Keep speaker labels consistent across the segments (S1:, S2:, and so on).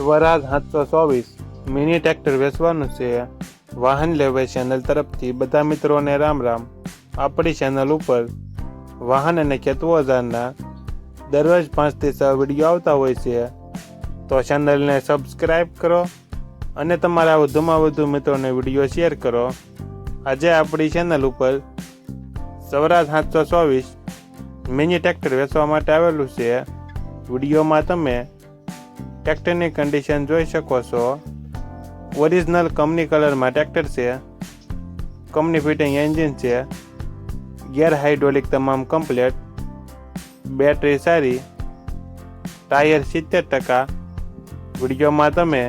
S1: સ્વરાજ સાતસો ચોવીસ. Mini tractor વેચવાનું છે. વાહન લેવાય ચેનલ તરફથી બધા મિત્રોને રામ રામ આપણી ચેનલ ઉપર વાહન અને ખેત હજારના દરરોજ પાંચથી છ વીડિયો આવતા હોય છે. તો ચેનલને સબસ્ક્રાઈબ કરો અને તમારા વધુમાં વધુ મિત્રોને વીડિયો શેર કરો. આજે આપણી ચેનલ ઉપર સ્વરાજ સાતસો ચોવીસ મિની ટ્રેક્ટર વેચવા માટે આવેલું છે. વિડીયોમાં તમે ટ્રેક્ટરની કન્ડિશન જોઈ શકો છો. ઓરિજિનલ કંપની કલરમાં ટ્રેક્ટર છે. કંપની ફિટિંગ એન્જિન છે. ગેર હાઇડ્રોલિક તમામ કમ્પ્લેટ બેટરી સારી. ટાયર સિત્તેર ટકા. વિડીયોમાં તમે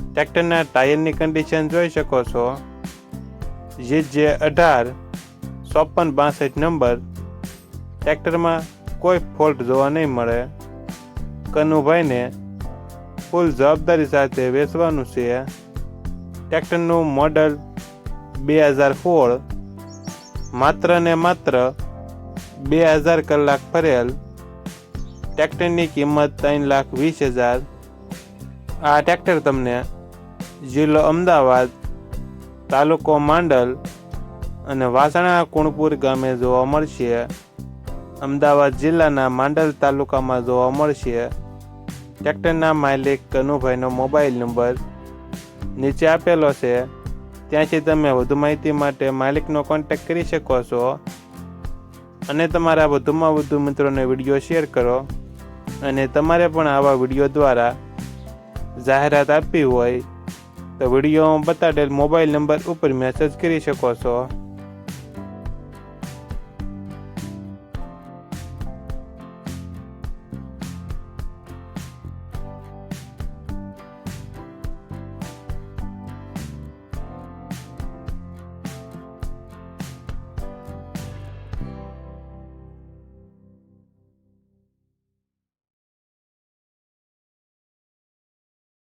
S1: ટ્રેક્ટરના ટાયરની કન્ડિશન જોઈ શકો છો. જે જે અઢાર ચોપન બાસઠ નંબર ટ્રેક્ટરમાં કોઈ ફોલ્ટ જોવા નહીં મળે. કનુભાઈને ફૂલ જવાબદારી સાથે વેચવાનું છે. ટ્રેક્ટરનું મોડલ બે હજાર સોળ, માત્ર ને માત્ર બે હજાર કલાક ફરેલ ટ્રેક્ટરની કિંમત ત્રણ લાખ વીસ હજાર. આ ટ્રેક્ટર તમને જિલ્લો અમદાવાદ, તાલુકો માંડલ અને વાસણા કુણપુર ગામે જોવા મળશે. અમદાવાદ જિલ્લાના માંડલ તાલુકામાં જોવા મળશે. ટ્રેક્ટરના માલિક કનુભાઈનો મોબાઈલ નંબર નીચે આપેલો છે. ત્યાંથી તમે વધુ માહિતી માટે માલિકનો કોન્ટેક્ટ કરી શકો છો અને તમારા વધુમાં વધુ મિત્રોને વીડિયો શેર કરો અને તમારે પણ આવા વીડિયો દ્વારા જાહેરાત આપવી હોય તો વિડીયોમાં બતાડેલ મોબાઈલ નંબર ઉપર મેસેજ કરી શકો છો.